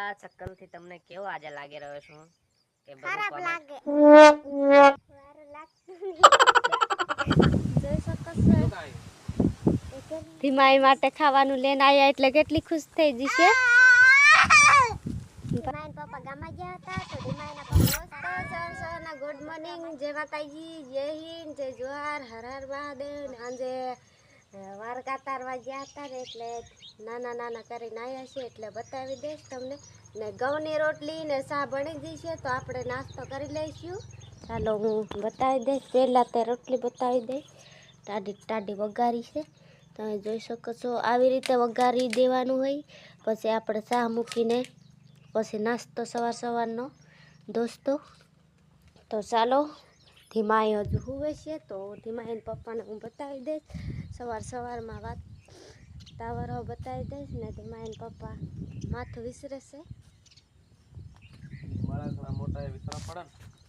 આ ચક્કરથી તમને કેવો આજે લાગી રહ્યો છું? કે ખરાબ લાગે. ધીમાઈ માટે ખાવાનું લઈને આવ્યા એટલે કેટલી ખુશ થઈ જશે ધીમાઈ પપ્પા ગામમાં ગયા હતા તો ધીમાઈના પપ્પા સર સરના ગુડ મોર્નિંગ જય માતાજી જય હિન્દ જય જોહાર હર હર મહાદેવ. સાંજે વાર કાતારવા ગયા હતા ને એટલે નાના નાના કરીને આવ્યા છે એટલે બતાવી દઈશ તમને. ને ઘઉંની રોટલી ને ચા બની ગઈ છે તો આપણે નાસ્તો કરી લઈશું. ચાલો હું બતાવી દઈશ. પહેલાં તે રોટલી બતાવી દઈશ. ટાઢી ટાઢી વઘારી છે. તમે જોઈ શકો છો આવી રીતે વઘારી દેવાનું હોય. પછી આપણે ચા મૂકીને પછી નાસ્તો સવાર સવારનો. દોસ્તો, તો ચાલો ધીમાઈ હજુ હુવે છે તો ધીમાઈ પપ્પાને હું બતાવી દઈશ. સવાર સવારમાં વાત. તાવર બતાવી દઈશ ને ધીમાઈ પપ્પા માથું વિસરે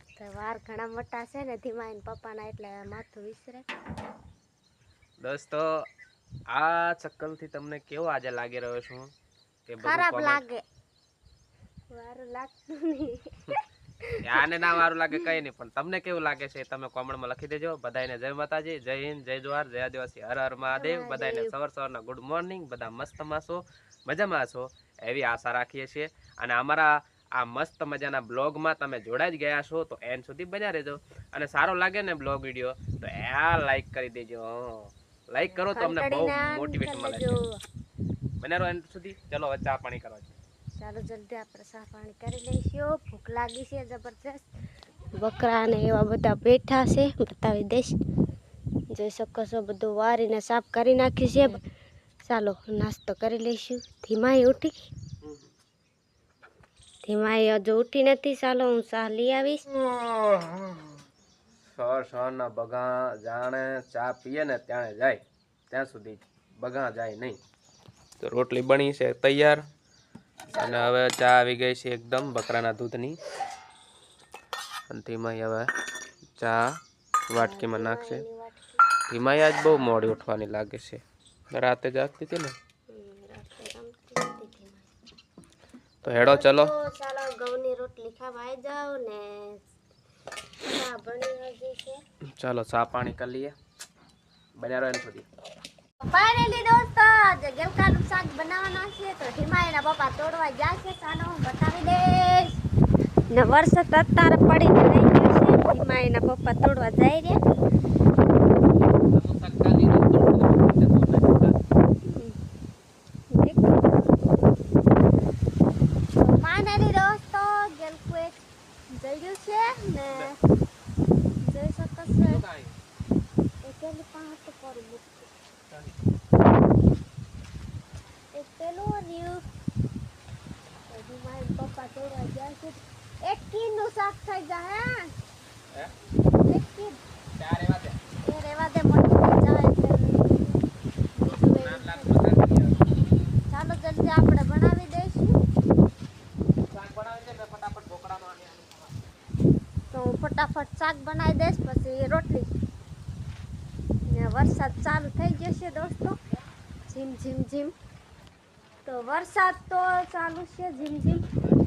તો વાર ઘણા મોટા છે ને ધીમાઈ પપ્પાના એટલે માથું વિસરે. દોસ્તો આ ચક્કલથી તમને કેવો આજે લાગી રહ્યો છું? કે ખરાબ લાગે. વારું લાગતું નહીં. આને ના મારું લાગે કઈ નહીં પણ તમને કેવું લાગે છે તમે કોમેન્ટમાં લખી દેજો. બધાને જય માતાજી જય હિન્દ જય જોહાર જય આદિવાસી હર હર મહાદેવ. બધાને સવાર સવારના ગુડ મોર્નિંગ બધા મસ્ત માસો મજામાં છો એવી આશા રાખીએ છીએ. અને અમારા આ મસ્ત મજાના બ્લોગમાં તમે જોડાઈ જ ગયા છો તો એન્ડ સુધી બન્યા રહેજો. અને સારો લાગે ને બ્લોગ વીડિયો તો આ લાઈક કરી દેજો લાઈક કરો તો અમને બહુ મોટિવેટ મળે છે. બન્યા રહો એન્ડ સુધી. ચલો ચા પાણી કરવા છે ચાલો જલ્દી આપણે ચા પાણી કરી લઈશું. ભૂખ લાગી છે જબરજસ્ત. બકરા ને એવા બધા બેઠા છે. બતાવી દઈશ. જોઈ શકો છો, બધું વારીને સાફ કરી નાખ્યું છે. ચાલો, નાસ્તો કરી લઈશું. ધીમાઈ ઉઠી. ધીમાઈ હજુ ઉઠી નથી. ચાલો, હું ચા લઈ આવીશ. સર સરના બગા જાણે ચા પીએ ને ત્યાં જાય. ત્યાં સુધી બગા જાય નહીં. તો રોટલી બની છે તૈયાર. અને હવે ચા આવી ગઈ છે એકદમ બકરાના દૂધની. અને ધીમાઈ હવે ચા વાટકીમાં નાખશે. ધીમાઈ આજ બહુ મોડી ઉઠવાની લાગે છે. રાતે જાગતી હતી ને? તો હેડો ચલો. ચાલો ઘઉંની રોટલી ખાવા ને ચાલો ચા પાણી કરી લઈએ. બન્યા રહે સુધી. ફાઇનલી દોસ્તો આજે ગલકાનું શાક બનાવવાના છે, તો હિમાયના પપ્પા તોડવા ગયા છે સાનો હું બતાવી દઈશ. ને વરસાદ અત્યારે પડીને રહી ગયો છે હિમાયના પપ્પા તોડવા જઈ રહ્યા. ફાઇનલી દોસ્તો ગેલકુ એક જઈ ગયું છે ને જોઈ શકો છો એકેલી પાંચ તો પડી મૂકતું એક પેલું રહ્યું હજી મારી પપ્પા તોડવા ગયા છે? એક કિલો શાક થઈ જાય હે? એક કિલો. એ રેવા દે. મોટું થઈ જાય ચાલો જલ્દી આપણે બનાવી દઈશું. તો હું ફટાફટ શાક બનાવી દઈશ પછી રોટલી. ને વરસાદ ચાલુ થઈ ગયો છે દોસ્તો. ઝીમ ઝીમ ઝીમ. તો વરસાદ તો ચાલુ છે ઝીમ ઝીમ.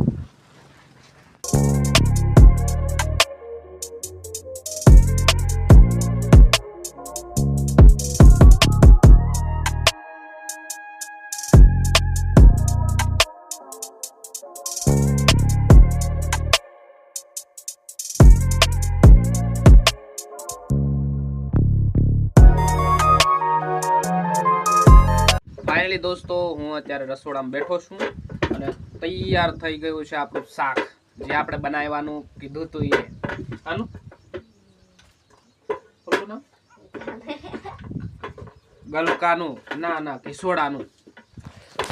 ફાઇનલી દોસ્તો, હું અત્યારે રસોડામાં બેઠો છું અને તૈયાર થઈ ગયું છે આપણું શાક, જે આપણે બનાવવાનું કીધું હતું એ. આનું? ગલકાનું, ના ના ખીસોડાનું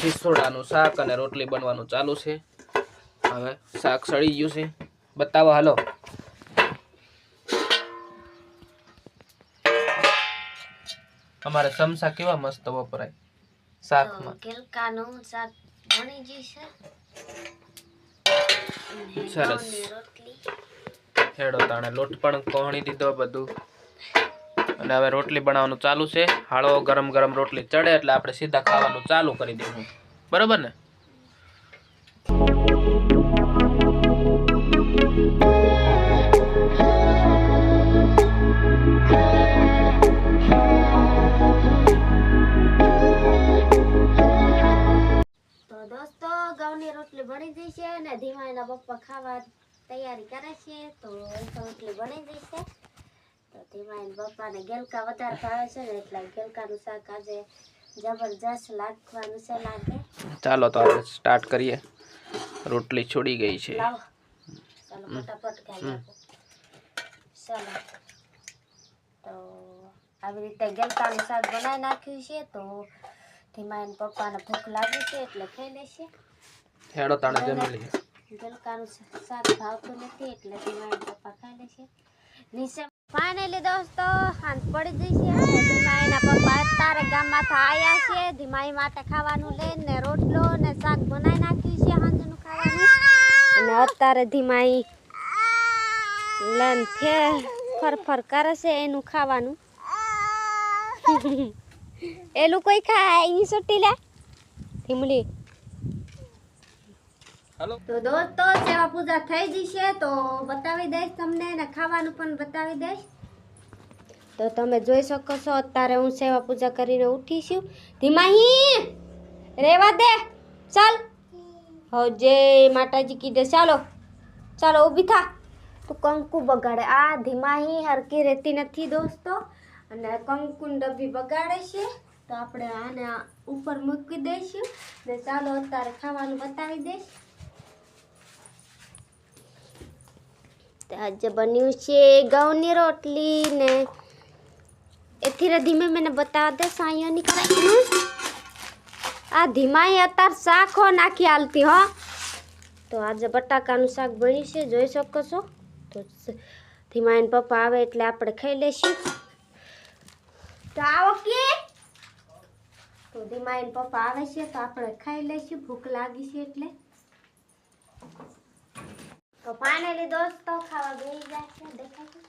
ખીસોડાનું શાક અને રોટલી બનવાનું ચાલુ છે. હવે શાક સળી ગયું છે. બતાવો, હાલો. અમારે સમસા કેવા મસ્ત વપરાય. શાકમાં ગલકાનું શાક બની ગયું સરસ. હેડો તાણે લોટ પણ કોહણી દીધો બધું. અને હવે રોટલી બનાવવાનું ચાલુ છે. હાળો ગરમ ગરમ રોટલી ચડે એટલે આપણે સીધા ખાવાનું ચાલુ કરી દઈશું બરોબર ને? ધીમા એના પપ્પા ખાવા તૈયારી કરે છે તો રોટલી બની છે. તો ધીમા એના પપ્પાને ગેલકા વધારે ભાવે છે ને એટલે ગેલકાનું શાક આજે જબરજસ્ત લાગવાનું છે લાગે. ચાલો તો આપણે સ્ટાર્ટ કરીએ. રોટલી છોડી ગઈ છે. ચાલો ફટાફટ ખાઈ ચાલો. તો આવી રીતે ગલકાનું શાક બનાવી નાખ્યું છે તો ધીમા એના પપ્પાને ભૂખ લાગી છે એટલે ખાઈ લેશે. હેડો તાણે જમી લઈએ. ગલકાનું શાક ભાવતું નથી, એટલે મારા પપ્પા ખાઈ લેશે નિશા ફાઇનલી દોસ્તો સાંજ પડી ગઈ છે અને ધીમા એના પપ્પા અત્યારે ગામમાંથી આવ્યા છે. ધીમાઈ માટે ખાવાનું લઈને રોટલો ને શાક બનાવી નાખ્યું છે સાંજનું ખાવાનું. અને અત્યારે ધીમાઈ લઈને ફેર, ફરફર કરે છે એનું ખાવાનું. એલું કોઈ ખાય, એની સુટી લે. ધીમલી. તો દોસ્તો, સેવા પૂજા થઈ છે, તો બતાવી દઈશ તમને અને ખાવાનું પણ બતાવી દઈશ. તો તમે જોઈ શકો છો, અત્યારે હું સેવા પૂજા કરીને ઉઠી છું. ધીમાહી રેવા દે. ચાલ. હો જય માતાજી કીધે. ચાલો. ચાલો, ઊભી થા. તું કંકુ બગાડે. આ ધીમાહી હરકી રહેતી નથી દોસ્તો. અને કંકુન ડબ્બી બગાડે છે. તો આપણે આને ઉપર મૂકી દઈશું. ને ચાલો, અત્યારે ખાવાનું બતાવી દઈશ. આજે બન્યું છે ઘઉંની રોટલી ને એથી ધીમે મને બતાવવા દે સાઈઓની કરાઈનું આ ધીમાઈ અત્યારે શાક હો નાખી હાલતી હો. તો આજે બટાકાનું શાક બન્યું છે, જોઈ શકો છો. તો ધીમા ધીમાઈન પપ્પા આવે એટલે આપણે ખાઈ લેશું. તો આવો કે. તો ધીમાઈન પપ્પા આવે છે તો આપણે ખાઈ લઈશું ભૂખ લાગી છે એટલે. તો ફાઇનલી દોસ્તો ખાવા બેસી જાય છે દેખાય છે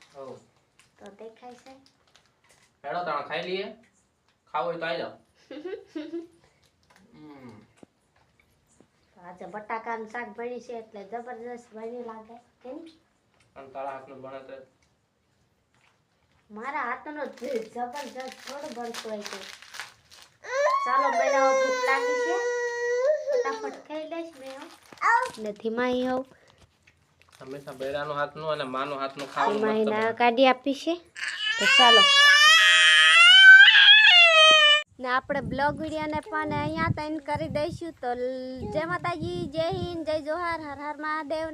તો દેખાય છે હેડો તાણે ખાઈ લઈએ ખાવ હોય તો આવી જાઓ આજે બટાકાનું શાક ભણી છે એટલે જબરજસ્ત ભણી લાગે કેમ અને તારા હાથનું બને તો મારા હાથનો જબરજસ્ત થોડું બનતું હોય છે. ચાલો બનાવો ભૂખ લાગી છે. ફટાફટ ખાઈ લઈશ મેં નથી ધીમાઈ હોવ હંમેશા બૈરાનું હાથનું અને માનો હાથનું ખાવાનું ધીમાઈ કાઢી આપી છે. તો ચાલો. ને આપણે બ્લોગ વિડીયોને પણ અહીંયા તૈન કરી દઈશું. તો જય માતાજી જય હિન્દ જય જોહાર હર હર મહાદેવ